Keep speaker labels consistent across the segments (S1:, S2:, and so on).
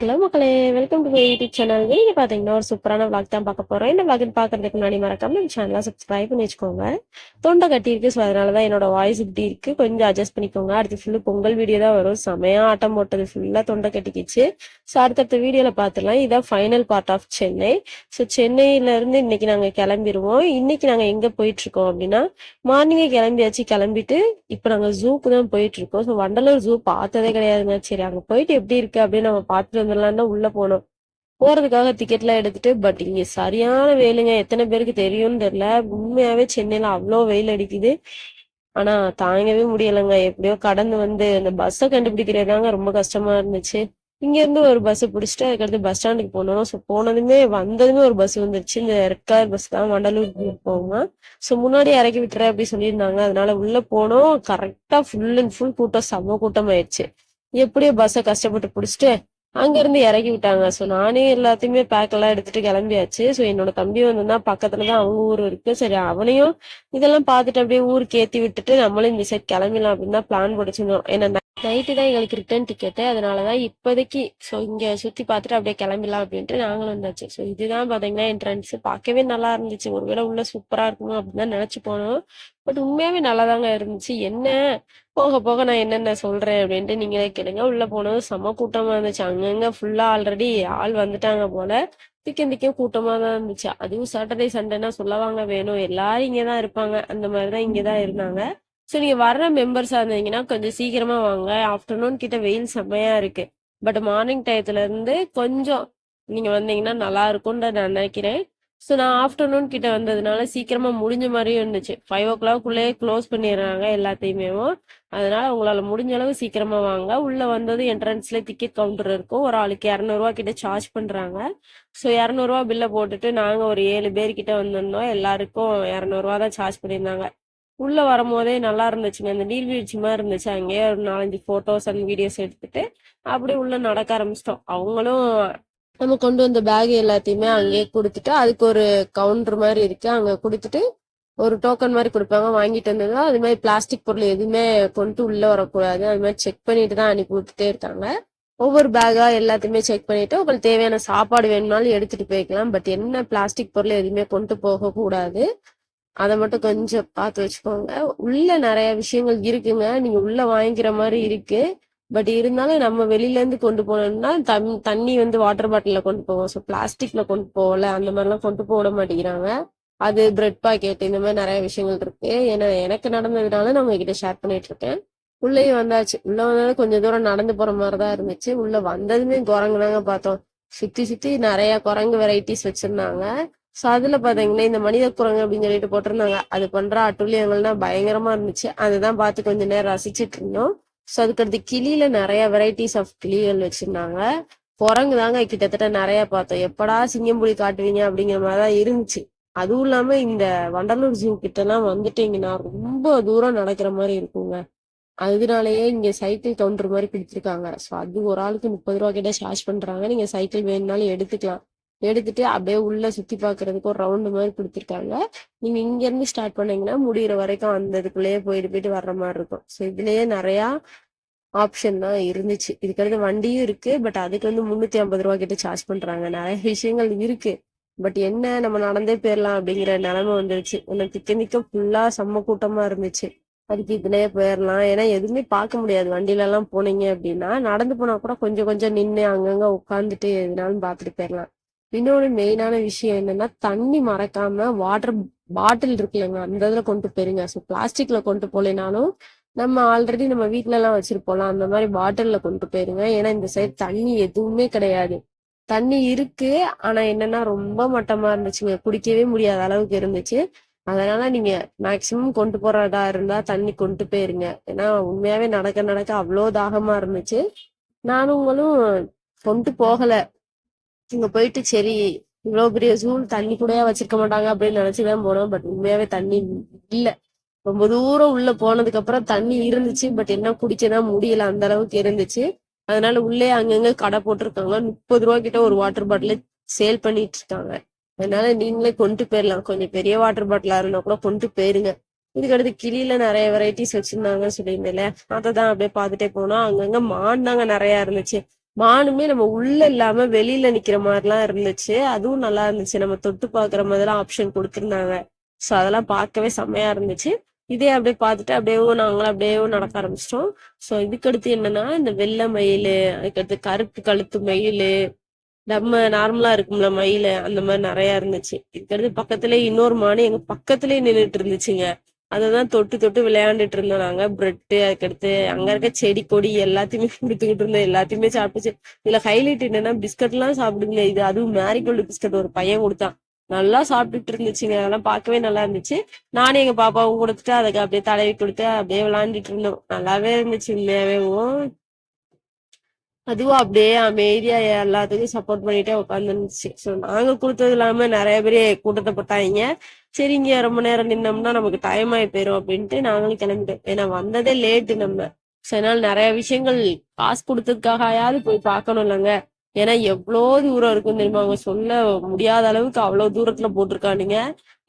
S1: Hello மக்களே welcome to YouTube channel நீங்க பாத்தீங்கன்னா ஒரு சூப்பரான vlog தான் பார்க்க போறோம். இந்த vlog பாக்குறதுக்கு முன்னாடி மறக்காம நம்ம சேனலை சப்ஸ்கிரைப் பண்ணி வச்சுக்கோங்க. தொண்டை கட்டி இருக்கு ஸோ அதனாலதான் என்னோட வாய்ஸ் இப்படி இருக்கு. கொஞ்சம் அட்ஜஸ்ட் பண்ணிக்கோங்க. அடுத்து ஃபுல்லு பொங்கல் வீடியோ தான் வரும். செமையா ஆட்டம் போட்டது ஃபுல்லா தொண்டை கட்டிக்கிச்சு. ஸோ அடுத்தடுத்த வீடியோல பாத்துலாம் இதான் final part of Chennai. So சென்னையில இருந்து இன்னைக்கு நாங்க கிளம்பிடுவோம் இன்னைக்கு நாங்க எங்க போயிட்டு இருக்கோம் அப்படின்னா மார்னிங்கே கிளம்பியாச்சு. கிளம்பிட்டு இப்போ நாங்க ஜூக்கு தான் போயிட்டு இருக்கோம் ஸோ வண்டலூர் ஜூ பார்த்ததே கிடையாதுங்க. சரி அங்க போயிட்டு எப்படி இருக்கு அப்படின்னு நம்ம பார்த்துட்டு வந்துடலாம் தான் உள்ள போனோம். போறதுக்காக டிக்கெட்லாம் எடுத்துட்டு பட் இங்க சரியான வெயிலுங்க. எத்தனை பேருக்கு தெரியும்னு தெரியல. உண்மையாவே சென்னையில அவ்வளோ வெயில் அடிக்குது. ஆனா தாங்கவே முடியலைங்க. எப்படியோ கடந்து வந்து அந்த பஸ்ஸை கண்டுபிடிக்கிறதாங்க ரொம்ப கஷ்டமா இருந்துச்சு. இங்க இருந்து ஒரு பஸ் பிடிச்சிட்டு அதுக்கடுத்து பஸ் ஸ்டாண்டுக்கு போனோம். ஸோ போனதுமே வந்ததுமே ஒரு பஸ் வந்துருச்சு. இந்த ரெட் கலர் பஸ் தான் வண்டலூர் போகுமா ஸோ முன்னாடி இறக்கி விட்டுறேன் அப்படி சொல்லியிருந்தாங்க. அதனால உள்ள போனோம். கரெக்டா ஃபுல் அண்ட் ஃபுல் கூட்டம் செம்ம கூட்டம் ஆயிடுச்சு எப்படியோ பஸ்ஸை கஷ்டப்பட்டு பிடிச்சிட்டு அங்க இருந்து இறக்கி விட்டாங்க. ஸோ நானே எல்லாத்தையுமே பேக் எல்லாம் எடுத்துட்டு கிளம்பியாச்சு. ஸோ என்னோட தம்பி வந்திருந்தா பக்கத்துல தான் அவங்க ஊர் இருக்கு. சரி அவனையும் இதெல்லாம் பார்த்துட்டு அப்படியே ஊருக்கு ஏத்தி விட்டுட்டு நம்மளும் இந்த சைட் கிளம்பிடலாம் அப்படின்னு தான் பிளான் போட்டுச்சிருந்தோம் ஏன்னா நைட்டு தான் எங்களுக்கு ரிட்டர்ன் டிக்கெட்டு அதனாலதான் இப்போதைக்கு ஸோ இங்கே சுற்றி பார்த்துட்டு அப்படியே கிளம்பிடலாம் அப்படின்ட்டு நாங்களும் வந்தாச்சு. ஸோ இதுதான் பார்த்தீங்கன்னா என்ட்ரன்ஸ் பார்க்கவே நல்லா இருந்துச்சு. ஒருவேளை உள்ள சூப்பராக இருக்கணும் அப்படின்னு தான் நினச்சி போனோம். பட் உண்மையாவே நல்லாதாங்க இருந்துச்சு. என்ன? போக போக நான் என்னென்ன சொல்கிறேன் அப்படின்ட்டு நீங்களே கேளுங்க. உள்ளே போனது செம கூட்டமாக இருந்துச்சு. அங்கங்கே ஃபுல்லாக ஆல்ரெடி ஆள் வந்துட்டாங்க போல. திக்கம் திக்கம் கூட்டமாக தான் இருந்துச்சு. அதுவும் சாட்டர்டே சண்டேனா சொல்லவாங்க வேணும். எல்லாரும் இங்கதான் இருப்பாங்க. அந்த மாதிரி தான் இங்கே தான் இருந்தாங்க. ஸோ நீங்க வர்ற மெம்பர்ஸா இருந்தீங்கன்னா கொஞ்சம் சீக்கிரமா வாங்க. ஆஃப்டர்நூன் கிட்ட வெயில் செம்மையா இருக்கு. பட் மார்னிங் டயத்துல இருந்து கொஞ்சம் நீங்க வந்தீங்கன்னா நல்லா இருக்கும்னு நான் நினைக்கிறேன். ஸோ நான் ஆஃப்டர்நூன் கிட்ட வந்ததுனால சீக்கிரமா முடிஞ்ச மாதிரியும் இருந்துச்சு. ஃபைவ் ஓ கிளாக்குள்ளேயே க்ளோஸ் பண்ணிடுறாங்க எல்லாத்தையுமே. அதனால உங்களால முடிஞ்ச அளவு சீக்கிரமா வாங்க. உள்ள வந்தது என்ட்ரன்ஸ்ல டிக்கெட் கவுண்டர் இருக்கும். ஒரு ஆளுக்கு இரநூறுவா கிட்ட சார்ஜ் பண்றாங்க. ஸோ இரநூறுவா பில்லை போட்டுட்டு நாங்க ஒரு ஏழு பேர் கிட்ட வந்திருந்தோம். எல்லாருக்கும் இரநூறுவா தான் சார்ஜ் பண்ணியிருந்தாங்க. உள்ள வரும்போதே நல்லா இருந்துச்சுங்க. அந்த நீர்வீழ்ச்சி மாதிரி இருந்துச்சு. அங்கேயே ஒரு நாலஞ்சு போட்டோஸ் அண்ட் வீடியோஸ் எடுத்துட்டு அப்படியே உள்ள நடக்க ஆரம்பிச்சிட்டோம். அவங்களும் நம்ம கொண்டு வந்த பேக் எல்லாத்தையுமே அங்கேயே கொடுத்துட்டு அதுக்கு ஒரு கவுண்டர் மாதிரி இருக்கு. அங்க கொடுத்துட்டு ஒரு டோக்கன் மாதிரி கொடுப்பாங்க. வாங்கிட்டு வந்தது. அது மாதிரி பிளாஸ்டிக் பொருள் எதுவுமே கொண்டு உள்ள வரக்கூடாது. அது மாதிரி செக் பண்ணிட்டு தான் அனுப்பி விட்டுட்டே இருக்காங்க. ஒவ்வொரு பேகா எல்லாத்தையுமே செக் பண்ணிட்டு உங்களுக்கு தேவையான சாப்பாடு வேணும்னாலும் எடுத்துட்டு போய்க்கலாம். பட் என்ன பிளாஸ்டிக் பொருள் எதுவுமே கொண்டு போக கூடாது அதை மட்டும் கொஞ்சம் பார்த்து வச்சுக்கோங்க. உள்ள நிறைய விஷயங்கள் இருக்குங்க. நீங்க உள்ள வாங்கிக்கிற மாதிரி இருக்கு. பட் இருந்தாலும் நம்ம வெளியில இருந்து கொண்டு போனோம்னா தம் தண்ணி வந்து வாட்டர் பாட்டில கொண்டு போவோம். ஸோ பிளாஸ்டிக்ல கொண்டு போகல. அந்த மாதிரிலாம் கொண்டு போட மாட்டேங்கிறாங்க. அது பிரெட் பாக்கெட் இந்த மாதிரி நிறைய விஷயங்கள் இருக்கு. ஏன்னா எனக்கு நடந்ததுனால நான் உங்ககிட்ட ஷேர் பண்ணிட்டு இருக்கேன் உள்ளேயும் வந்தாச்சு. உள்ள வந்தாலும் கொஞ்சம் தூரம் நடந்து போற மாதிரி தான் இருந்துச்சு. உள்ள வந்ததுமே குரங்கு தாங்க பார்த்தோம். சுத்தி சுத்தி நிறைய குரங்கு வெரைட்டிஸ் வச்சிருந்தாங்க. ஸோ அதுல பாத்தீங்கன்னா இந்த மனித குரங்கு அப்படின்னு சொல்லிட்டு போட்டிருந்தாங்க. அது பண்ற அட்டுழியங்கள்னா பயங்கரமா இருந்துச்சு. அதுதான் பார்த்து கொஞ்ச நேரம் ரசிச்சிட்டு இருந்தோம். ஸோ அதுக்கடுத்து கிளியில நிறைய வெரைட்டிஸ் ஆஃப் கிளிகள் வச்சிருந்தாங்க. குரங்கு தாங்க கிட்டத்தட்ட நிறைய பார்த்தோம். எப்படா சிங்கம்புலி காட்டுவீங்க அப்படிங்கிற மாதிரிதான் இருந்துச்சு. அதுவும் இல்லாம இந்த வண்டலூர் ஜூ கிட்ட எல்லாம் வந்துட்டீங்கன்னா ரொம்ப தூரம் நடக்கிற மாதிரி இருக்குங்க. அதனாலயே இங்க சைக்கிள் கவுண்டர் மாதிரி பிடிச்சிருக்காங்க. ஸோ அது ஒரு ஆளுக்கு முப்பது ரூபா கிட்ட சார்ஜ் பண்றாங்க. நீங்க சைக்கிள் வேணும்னாலும் எடுத்துக்கலாம். எடுத்துட்டு அப்படியே உள்ள சுத்தி பாக்குறதுக்கு ஒரு ரவுண்டு மாதிரி கொடுத்துருக்காங்க. நீங்க இங்க இருந்து ஸ்டார்ட் பண்ணீங்கன்னா முடிகிற வரைக்கும் அந்த இதுக்குள்ளேயே போயிட்டு போயிட்டு வர்ற மாதிரி இருக்கும். ஸோ இதுலயே நிறைய ஆப்ஷன் தான் இருந்துச்சு. இதுக்கடுத்து வண்டியும் இருக்கு பட் அதுக்கு வந்து முன்னூத்தி ஐம்பது ரூபா கிட்ட சார்ஜ் பண்றாங்க. நிறைய விஷயங்கள் இருக்கு. பட் என்ன நம்ம நடந்தே போயிடலாம் அப்படிங்கிற நிலைமை வந்துருச்சு. எனக்கு திக்க நிக்க ஃபுல்லா செம்ம கூட்டமா இருந்துச்சு. அதுக்கு இதுலயே போயிடலாம் ஏன்னா எதுவுமே பார்க்க முடியாது. வண்டியில எல்லாம் போனீங்க அப்படின்னா நடந்து போனா கூட கொஞ்சம் கொஞ்சம் நின்று அங்கங்க உட்காந்துட்டு எதுனாலும் பார்த்துட்டு போயிடலாம் இன்னொரு மெயினான விஷயம் என்னன்னா தண்ணி மறக்காம வாட்டர் பாட்டில் இருக்குல்லங்க அந்த இதுல கொண்டு போயிருங்க. ஸோ பிளாஸ்டிக்ல கொண்டு போலேனாலும் நம்ம ஆல்ரெடி நம்ம வீட்ல எல்லாம் வச்சிருப்போம்ல அந்த மாதிரி பாட்டில்ல கொண்டு போயிருங்க. ஏன்னா இந்த சைடு தண்ணி எதுவுமே கிடையாது. தண்ணி இருக்கு ஆனா என்னன்னா ரொம்ப மட்டமா இருந்துச்சுங்க. குடிக்கவே முடியாத அளவுக்கு இருந்துச்சு. அதனால நீங்க மேக்சிமம் கொண்டு போறதா இருந்தா தண்ணி கொண்டு போயிருங்க. ஏன்னா உண்மையாவே நடக்க நடக்க அவ்வளோ தாகமா இருந்துச்சு. நானும் உங்களும் கொண்டு போகல. இங்க போயிட்டு சரி இவ்வளவு பெரிய ஜூல் தண்ணி கூடயா வச்சிருக்க மாட்டாங்க அப்படின்னு நினைச்சுதான் போனோம். பட் உண்மையாவே தண்ணி இல்ல. ரொம்ப தூரம் உள்ள போனதுக்கு அப்புறம் தண்ணி இருந்துச்சு. பட் என்ன குடிக்கதான் முடியல. அந்த அளவுக்கு இருந்துச்சு. அதனால உள்ளே அங்கங்க கடை போட்டிருக்காங்க. முப்பது ரூபா கிட்ட ஒரு வாட்டர் பாட்டில சேல் பண்ணிட்டு இருக்காங்க. அதனால நீங்களே கொண்டு போயிடலாம். கொஞ்சம் பெரிய வாட்டர் பாட்டிலா இருந்தா கூட கொண்டு போயிருங்க. இதுக்கடுத்து கிளியில நிறைய வெரைட்டிஸ் வச்சிருந்தாங்க சொல்லியிருந்தேன்ல. அதை தான் அப்படியே பார்த்துட்டே போனோம். அங்கங்க மான் தாங்க நிறைய இருந்துச்சு. மானுமே நம்ம உள்ள இல்லாம வெளியில நிக்கிற மாதிரிலாம் இருந்துச்சு. அதுவும் நல்லா இருந்துச்சு. நம்ம தொட்டு பாக்குற மாதிரிலாம் ஆப்ஷன் கொடுத்துருந்தாங்க. ஸோ அதெல்லாம் பார்க்கவே செம்மையா இருந்துச்சு. இதே அப்படியே பார்த்துட்டு அப்படியே நாங்களும் அப்படியே நடக்க ஆரம்பிச்சிட்டோம். ஸோ இதுக்கடுத்து என்னன்னா இந்த வெள்ளை மயில் அதுக்கடுத்து கருப்பு கழுத்து மயில் நம்ம நார்மலா இருக்கும்ல மயில் அந்த மாதிரி நிறைய இருந்துச்சு. இதுக்கடுத்து பக்கத்துல இன்னொரு மானு எங்க பக்கத்துலயே நின்றுட்டு இருந்துச்சுங்க. அததான் தொட்டு தொட்டு விளையாண்டுட்டு இருந்தோம் நாங்க. பிரெட்டு அதுக்கடுத்து அங்க இருக்க செடி கொடி எல்லாத்தையுமே கொடுத்துக்கிட்டு இருந்தோம். எல்லாத்தையுமே சாப்பிட்டுச்சு. இதுல ஹைலைட் என்னன்னா பிஸ்கட் எல்லாம் சாப்பிடுங்க. இது அதுவும் மேரிகோல்டு பிஸ்கட் ஒரு பையன் கொடுத்தான். நல்லா சாப்பிட்டுட்டு இருந்துச்சுங்க. அதெல்லாம் பார்க்கவே நல்லா இருந்துச்சு. நானும் எங்க பாப்பாவும் கொடுத்துட்டு அதுக்கு அப்படியே தடவி கொடுத்து அப்படியே விளையாண்டுட்டு இருந்தோம். நல்லாவே இருந்துச்சு உண்மையாவேவும் அதுவும் அப்படியே அமைதியா எல்லாத்துக்கும் சப்போர்ட் பண்ணிட்டே உட்காந்துருந்துச்சு ஸோ நாங்க கொடுத்தது இல்லாம நிறைய பேர் கூட்டத்தை போட்டாங்க. சரி இங்க ரொம்ப நேரம் நின்னோம்னா நமக்கு டைம் ஆகி போயிரும் அப்படின்ட்டு நாங்களும் கிளம்பிட்டோம். ஏன்னா வந்ததே லேட்டு நம்ம. ஸோ அதனால நிறைய விஷயங்கள் காசு கொடுத்ததுக்காகயாவது போய் பார்க்கணும் இல்லைங்க. ஏன்னா எவ்வளோ தூரம் இருக்கும் தெரியுமா? அவங்க சொல்ல முடியாத அளவுக்கு அவ்வளோ தூரத்துல போட்டிருக்கானுங்க.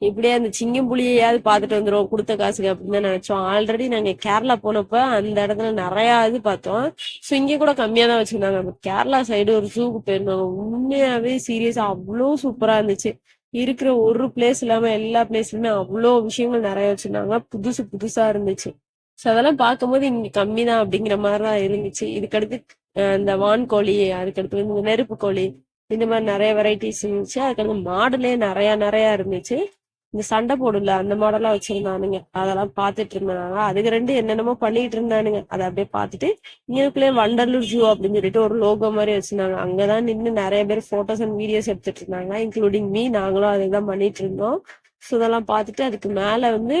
S1: இப்படியே அந்த சிங்கம் புலியையாவது பார்த்துட்டு வந்துடும் கொடுத்த காசுக்கு அப்படின்னு தான் நினைச்சோம். ஆல்ரெடி நாங்க கேரளா போனப்ப அந்த இடத்துல நிறையா இது பார்த்தோம். ஸோ இங்கே கூட கம்மியா தான் வச்சிருந்தாங்க. பட் கேரளா சைடு ஒரு ஜூக்கு போயிருந்தாங்க. உண்மையாவே சீரியஸா அவ்வளோ சூப்பரா இருந்துச்சு. இருக்கிற ஒரு பிளேஸ் இல்லாம எல்லா பிளேஸ்லயுமே அவ்வளோ விஷயங்கள் நிறைய வச்சிருந்தாங்க. புதுசு புதுசா இருந்துச்சு. ஸோ அதெல்லாம் பார்க்கும்போது இங்க கம்மி தான் அப்படிங்கிற மாதிரி தான் இருந்துச்சு. இதுக்கடுத்து இந்த வான்கோழி அதுக்கடுத்து வந்து இந்த நெருப்பு கோழி இந்த மாதிரி நிறைய வெரைட்டிஸ் இருந்துச்சு. அதுக்கடுத்து மாடலே நிறைய நிறைய இருந்துச்சு. இந்த சண்டை போடல அந்த மாடலா வச்சிருந்தானுங்க. அதெல்லாம் பார்த்துட்டு இருந்தாங்க. அதுக்கு ரெண்டு என்னென்னமோ பண்ணிட்டு இருந்தானுங்க. அதை அப்படியே பார்த்துட்டு இங்கக்குள்ளே வண்டலூர் ஜூ அப்படின்னு சொல்லிட்டு ஒரு லோகோ மாதிரி வச்சிருந்தாங்க. அங்கதான் நின்று நிறைய பேர் போட்டோஸ் அண்ட் வீடியோஸ் எடுத்துட்டு இருந்தாங்க இன்க்ளூடிங் மீ நாங்களும் அதுதான் பண்ணிட்டு இருந்தோம். ஸோ இதெல்லாம் பார்த்துட்டு அதுக்கு மேல வந்து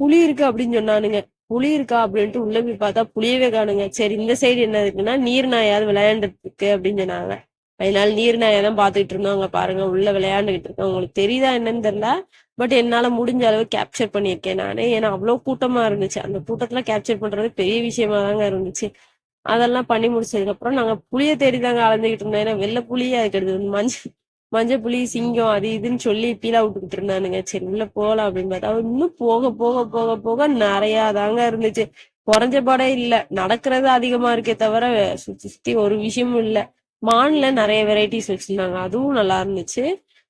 S1: புளி இருக்கு அப்படின்னு சொன்னானுங்க. புளி இருக்கா அப்படின்ட்டு உள்ள போய் பார்த்தா புளியவே காணுங்க. சரி இந்த சைடு என்ன இருக்குன்னா நீர் நாயாவது விளையாண்டுட்டு இருக்கு அப்படின்னு சொன்னாங்க. அதனால நீர் நாயை தான் பார்த்துக்கிட்டு இருந்தோம் அங்க பாருங்க உள்ள விளையாண்டுகிட்டு இருக்கோம் உங்களுக்கு தெரியுதா என்னன்னு தெரியல பட் என்னால முடிஞ்ச அளவு கேப்சர் பண்ணியிருக்கேன் நானு. ஏன்னா அவ்வளவு கூட்டமா இருந்துச்சு. அந்த கூட்டத்துல கேப்சர் பண்றது பெரிய விஷயமா தாங்க இருந்துச்சு. அதெல்லாம் பண்ணி முடிச்சதுக்கு அப்புறம் நாங்க புளிய தேடி தாங்க அலைஞ்சுக்கிட்டு இருந்தோம். ஏன்னா வெள்ளை புளியே அதுக்கு வந்து மஞ்சள் மஞ்சள் புலி சிங்கம் அது இதுன்னு சொல்லி பீலா விட்டுக்கிட்டு இருந்தானுங்க. சரி உள்ள போகலாம் அப்படின்னு பார்த்தா இன்னும் போக போக போக போக நிறையா தாங்க இருந்துச்சு. குறைஞ்ச பாடே இல்ல. நடக்கிறது அதிகமா இருக்கே தவிர சுத்தி சுத்தி ஒரு விஷயமும் இல்ல. மான்ல நிறைய வெரைட்டிஸ் வச்சிருந்தாங்க. அதுவும் நல்லா இருந்துச்சு.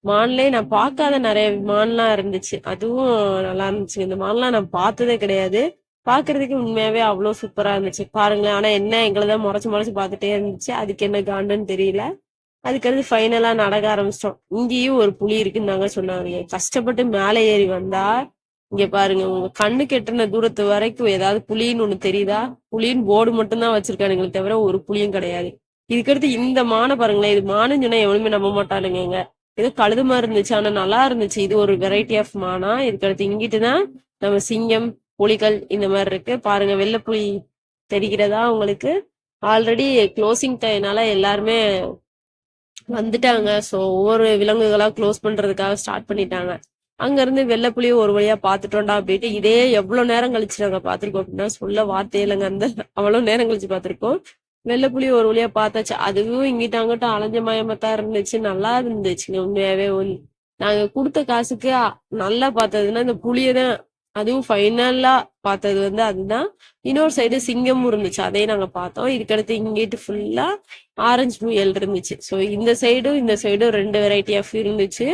S1: மான்லயே நான் பார்க்காத நிறைய மான்லாம் இருந்துச்சு. அதுவும் நல்லா இருந்துச்சு. இந்த மான்லாம் நான் பார்த்ததே கிடையாது. பாக்குறதுக்கு உண்மையாவே அவ்வளவு சூப்பரா இருந்துச்சு. பாருங்களேன். ஆனா என்ன எங்களை தான் முறைச்சு முறைச்சு பார்த்துட்டே இருந்துச்சு. அதுக்கு என்ன காண்டுன்னு தெரியல. அதுக்கடுத்து ஃபைனலா நடக்க ஆரம்பிச்சிட்டோம். இங்கேயும் ஒரு புலி இருக்குன்னு நாங்க சொன்னாங்க. கஷ்டப்பட்டு மேலே ஏறி வந்தா இங்க பாருங்க உங்க கண்ணு கெட்டின தூரத்து வரைக்கும் ஏதாவது புலின்னு ஒண்ணு தெரியுதா? புலின்னு போர்டு மட்டும்தான் வச்சிருக்கானுங்களே தவிர ஒரு புலியும் கிடையாது. இதுக்கடுத்து இந்த மானை பாருங்களேன் இது மானுன்னு சொன்னா எவனுமே நம்ப மாட்டானுங்க ஏதோ கழுது மாதிரி இருந்துச்சு ஆனா நல்லா இருந்துச்சு. இது ஒரு வெரைட்டி ஆஃப் மானா. இதுக்கடுத்து இங்கிட்டு தான் நம்ம சிங்கம் புலிகள் இந்த மாதிரி இருக்கு. பாருங்க வெள்ளை புலி தெரிகிறதா உங்களுக்கு? ஆல்ரெடி க்ளோசிங் டைனால எல்லாருமே வந்துட்டாங்க. ஸோ ஒவ்வொரு விலங்குகளா க்ளோஸ் பண்றதுக்காக ஸ்டார்ட் பண்ணிட்டாங்க. அங்க இருந்து வெள்ளைப்புலியை ஒரு வழியா பாத்துட்டோம்டா அப்படின்ட்டு இதே எவ்வளவு நேரம் கழிச்சு நாங்க பாத்திருக்கோம் அப்படின்னா சொல்ல வார்த்தை இல்லைங்க. அந்த அவ்வளவு நேரம் கழிச்சு பாத்திருக்கோம் வெள்ளைப்புலி ஒரு வழியா பார்த்தாச்சு. அதுவும் இங்கிட்ட அங்கிட்ட அலைஞ்ச மயமத்தான் இருந்துச்சு. நல்லா இருந்துச்சுங்க உண்மையாவே. நாங்க கொடுத்த காசுக்கு நல்லா பார்த்ததுன்னா இந்த புளியை தான் அதுவும் ஃபைனலா பார்த்தது வந்து அதுதான். இன்னொரு சைடு சிங்கமும் இருந்துச்சு அதையும் நாங்க பார்த்தோம். இதுக்கடுத்து இங்கிட்டு ஃபுல்லா ஆரஞ்சு முயல் இருந்துச்சு. ஸோ இந்த சைடும் இந்த சைடும் ரெண்டு வெரைட்டி ஆஃப் இருந்துச்சு.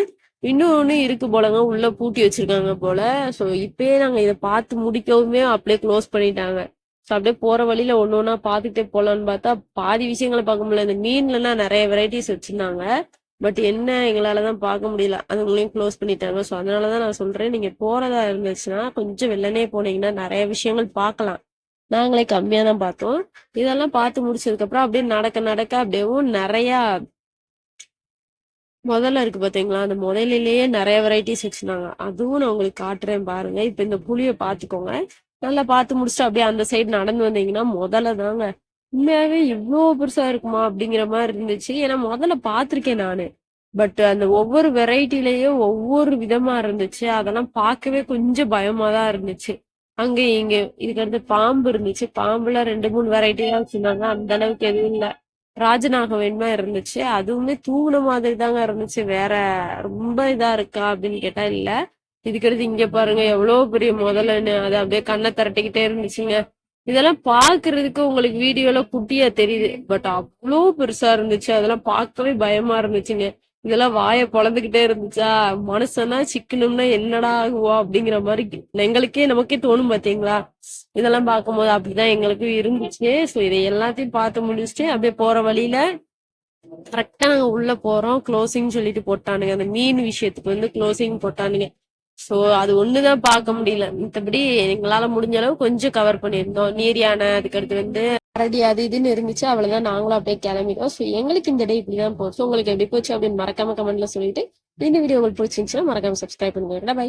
S1: இன்னொன்னு இருக்கு போலங்க உள்ள பூட்டி வச்சிருக்காங்க போல. ஸோ இப்பயே நாங்க இதை பார்த்து முடிக்கவுமே அப்படியே க்ளோஸ் பண்ணிட்டாங்க. ஸோ அப்படியே போற வழியில ஒண்ணு ஒண்ணா பார்த்துட்டே போலான்னு பார்த்தா பாதி விஷயங்களை பார்க்க முடியல. இந்த மீன்லலாம் நிறைய வெரைட்டிஸ் வச்சிருந்தாங்க. பட் என்ன எங்களால தான் பார்க்க முடியல. அதுங்களையும் க்ளோஸ் பண்ணிட்டாங்க. ஸோ அதனால தான் நான் சொல்றேன். நீங்க போறதா இருந்துச்சுன்னா கொஞ்சம் வெள்ளனே போனீங்கன்னா நிறைய விஷயங்கள் பார்க்கலாம். நாங்களே கம்மியா தான் பார்த்தோம். இதெல்லாம் பார்த்து முடிச்சதுக்கு அப்புறம் அப்படியே நடக்க நடக்க அப்படியேவும் நிறைய முதல்ல இருக்கு பாத்தீங்களா? அந்த முதலிலேயே நிறைய வெரைட்டிஸ் வச்சிருந்தாங்க. அதுவும் நான் உங்களுக்கு காட்டுறேன் பாருங்க. இப்ப இந்த புளிய பாத்துக்கோங்க நல்லா பார்த்து முடிச்சுட்டு அப்படியே அந்த சைடு நடந்து வந்தீங்கன்னா முதல்ல தாங்க உண்மையாவே இவ்வளோ பெருசா இருக்குமா அப்படிங்கிற மாதிரி இருந்துச்சு. ஏன்னா முதல்ல பார்த்திருக்கேன் நானு. பட் அந்த ஒவ்வொரு வெரைட்டிலயும் ஒவ்வொரு விதமா இருந்துச்சு. அதெல்லாம் பார்க்கவே கொஞ்சம் பயமா தான் இருந்துச்சு. அங்க இங்க இதுக்கு அடுத்து பாம்பு இருந்துச்சு. பாம்புல ரெண்டு மூணு வெரைட்டி வச்சிருந்தாங்க. அந்த அளவுக்கு எதுவும் இல்ல. ராஜநாகம் வேணுமா இருந்துச்சு. அதுவுமே தூண மாதிரி தாங்க இருந்துச்சு. வேற ரொம்ப இதா இருக்கா அப்படின்னு கேட்டா இல்ல. இதுக்கடுத்து இங்க பாருங்க எவ்வளவு பெரிய முதலன்னு அது அப்படியே கண்ணை திரட்டிக்கிட்டே இருந்துச்சுங்க. இதெல்லாம் பாக்குறதுக்கு உங்களுக்கு வீடியோல குட்டியா தெரியுது. பட் அவ்வளோ பெருசா இருந்துச்சு. அதெல்லாம் பார்க்கவே பயமா இருந்துச்சுங்க. இதெல்லாம் வாயை பொழந்துகிட்டே இருந்துச்சா? மனுஷனா சிக்கணும்னா என்னடா ஆகுவா அப்படிங்கிற மாதிரி எங்களுக்கே நமக்கே தோணும் பாத்தீங்களா? இதெல்லாம் பார்க்கும்போது அப்படிதான் எங்களுக்கும் இருந்துச்சு. சோ இதை எல்லாத்தையும் பார்த்து முடிச்சுட்டு அப்படியே போற வழியில கரெக்டா நாங்க உள்ள போறோம். க்ளோசிங் சொல்லிட்டு போட்டானுங்க. அந்த மீன் விஷயத்துக்கு வந்து க்ளோசிங் போட்டானுங்க. சோ அது ஒண்ணுதான் பார்க்க முடியல. மத்தபடி எங்களால முடிஞ்ச அளவு கொஞ்சம் கவர் பண்ணியிருந்தோம். நீர் யானை அதுக்கடுத்து வந்து கரடி அது இதுன்னு இருந்துச்சு. அவ்வளவுதான். நாங்களும் அப்படியே கிளம்பிட்டோம். சோ எங்களுக்கு இந்த டே இப்படிதான் போச்சு. உங்களுக்கு எப்படி போச்சு அப்படின்னு மறக்காம கமெண்ட்ல சொல்லிட்டு இந்த வீடியோ உங்களுக்கு பிடிச்சிருந்துச்சுன்னா மறக்காம சப்ஸ்கிரைப் பண்ணுங்க. பை